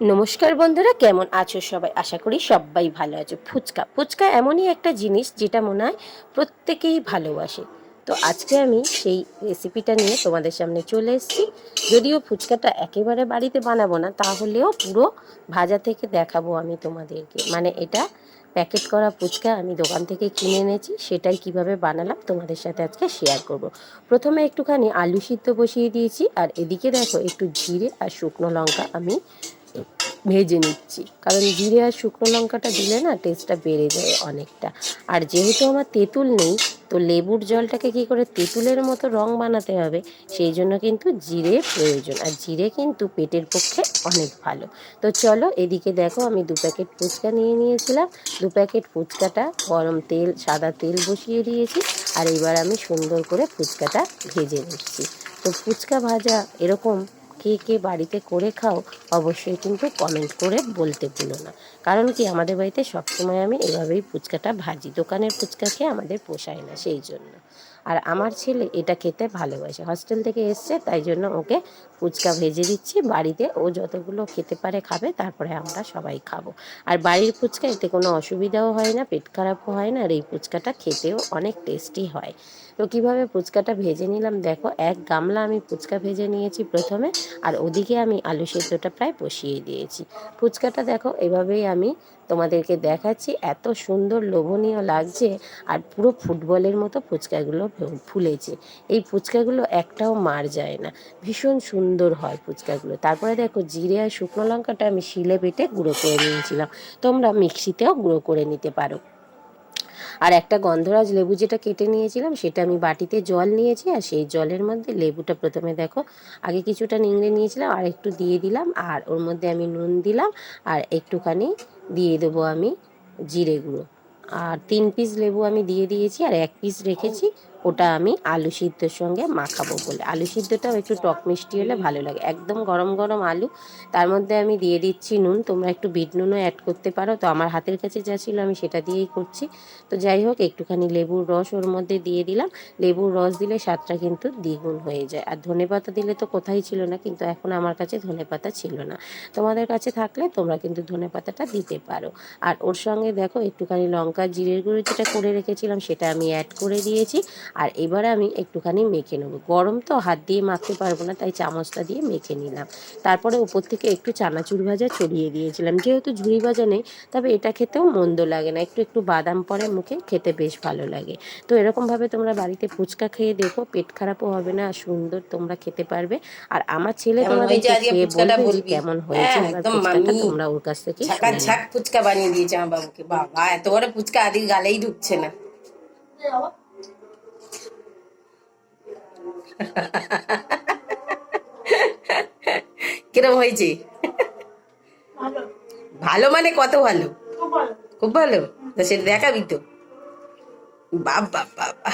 নমস্কার বন্ধুরা, কেমন আছো সবাই? আশা করি সবাই ভালো আছো। ফুচকা। ফুচকা এমনই একটা জিনিস যেটা মনে হয় প্রত্যেকেই ভালোবাসে। তো আজকে আমি সেই রেসিপিটা নিয়ে তোমাদের সামনে চলে এসেছি। যদিও ফুচকাটা একেবারে বাড়িতে বানাবো না, তাহলেও পুরো ভাজা থেকে দেখাবো আমি তোমাদেরকে। মানে এটা প্যাকেট করা ফুচকা আমি দোকান থেকে কিনে এনেছি, সেটাই কীভাবে বানালাম তোমাদের সাথে আজকে শেয়ার করব। প্রথমে একটুখানি আলু সিদ্ধ বসিয়ে দিয়েছি, আর এদিকে দেখো একটু জিরে আর শুকনো লঙ্কা আমি ভেজে নিচ্ছি। কারণ জিরে আর শুকনো লঙ্কাটা দিলে না টেস্টটা বেড়ে যায় অনেকটা। আর যেহেতু আমার তেঁতুল নেই, তো লেবুর জলটাকে কি করে তেঁতুলের মতো রং বানাতে হবে, সেই জন্য কিন্তু জিরে প্রয়োজন। আর জিরে কিন্তু পেটের পক্ষে অনেক ভালো। তো চলো এদিকে দেখো আমি দু প্যাকেট ফুচকা নিয়ে নিয়েছিলাম। দু প্যাকেট ফুচকাটা গরম তেল, সাদা তেল বসিয়ে দিয়েছি। আর এবার আমি সুন্দর করে ফুচকাটা ভেজে নিচ্ছি। তো ফুচকা ভাজা এরকম কে কে বাড়িতে করে খাও, অবশ্যই কিন্তু কমেন্ট করে বলতে ভুলো না। কারণ কি, আমাদের বাড়িতে সবসময় আমি এভাবেই ফুচকাটা ভাজি। দোকানের ফুচকা খেয়ে আমাদের পোষায় না, সেই জন্য। আর আমার ছেলে এটা খেতে ভালোবাসে। হস্টেল থেকে এসছে, তাই জন্য ওকে ফুচকা ভেজে দিচ্ছি। বাড়িতে ও যতগুলো খেতে পারে খাবে, তারপরে আমরা সবাই খাব। আর বাড়ির ফুচকা, এতে কোনো অসুবিধাও হয় না, পেট খারাপও হয় না, আর এই ফুচকাটা খেতেও অনেক টেস্টি হয়। তো কীভাবে ফুচকাটা ভেজে নিলাম? দেখো, এক গামলা আমি ফুচকা ভেজে নিয়েছি প্রথমে, আর ওদিকে আমি আলু সেদ্ধটা প্রায় বসিয়ে দিয়েছি। ফুচকাটা দেখো, এভাবেই আমি তোমাদেরকে দেখাচ্ছি, এত সুন্দর লোভনীয় লাগছে আর পুরো ফুটবলের মতো ফুচকাগুলো ফুলেছে। এই ফুচকাগুলো একটাও মার যায় না। ভীষণ সুন্দর হয় ফুচকাগুলো। তারপরে দেখো জিরে আর শুকনো লঙ্কাটা আমি শিলে বেটে গুঁড়ো করে নিয়েছিলাম। তোমরা মিক্সিতেও গুঁড়ো করে নিতে পারো। আর একটা গন্ধরাজ লেবু যেটা কেটে নিয়েছিলাম, সেটা আমি বাটিতে জল নিয়েছি আর সেই জলের মধ্যে লেবুটা প্রথমে দেখো, আগে কিছুটা নিংড়ে নিয়েছিলাম আর একটু দিয়ে দিলাম আর ওর মধ্যে আমি নুন দিলাম আর একটুখানি দিয়ে দেবো আমি জিরে গুঁড়ো। আর তিন পিস লেবু আমি দিয়ে দিয়েছি আর এক পিস রেখেছি ওটা আমি আলু সিদ্ধর সঙ্গে মাখাবো বলে। আলু সিদ্ধটাও একটু টক মিষ্টি হলে ভালো লাগে। একদম গরম গরম আলু। তার মধ্যে আমি দিয়ে দিচ্ছি নুন। তোমরা একটু বিট নুনও অ্যাড করতে পারো। তো আমার হাতের কাছে যা ছিল আমি সেটা দিয়েই করছি। তো যাই হোক, একটুখানি লেবুর রস ওর মধ্যে দিয়ে দিলাম। লেবুর রস দিলে স্বাদটা কিন্তু দ্বিগুণ হয়ে যায়। আর ধনে পাতা দিলে তো কোথায় ছিল না, কিন্তু এখন আমার কাছে ধনে পাতা ছিল না। তোমাদের কাছে থাকলে তোমরা কিন্তু ধনে পাতাটা দিতে পারো। আর ওর সঙ্গে দেখো, একটুখানি লঙ্কা জিরের গুঁড়ো যেটা করে রেখেছিলাম, সেটা আমি অ্যাড করে দিয়েছি। আর এবারে আমি একটুখানি মেখে নেব। গরম তো হাত দিয়ে মাখতে পারব না তাই চামচটা দিয়ে মেখে নিলাম। তারপরে উপর থেকে একটু চানাচুর ভাজা ছড়িয়ে দিয়েছিলাম। যেহেতু ঝুড়ি ভাজা নেই তবে এটা খেতেও মন্দ লাগে না। একটু একটু বাদাম পরে মুখে খেতে বেশ ভালো লাগে। তো এরকমভাবে তোমরা বাড়িতে ফুচকা খেয়ে দেখো পেট খারাপও হবে না আর সুন্দর তোমরা খেতে পারবে। আর আমার ছেলে কেমন তোমাদেরকে হয়েছে আজকে খেয়ে বলবে যে কেমন হয়েছে হ্যাঁ, ফুচকাটা তোমরা ওর কাছ থেকে ফুচকা বানিয়ে দিয়েছে আমার বাবুকে। বাবা এত বড় ফুচকা আদি গালেই ঢুকছে না। কিরম হয়েছে? ভালো। মানে কত ভালো? খুব ভালো। তো সেটা দেখাবি তো। বাবা বাবা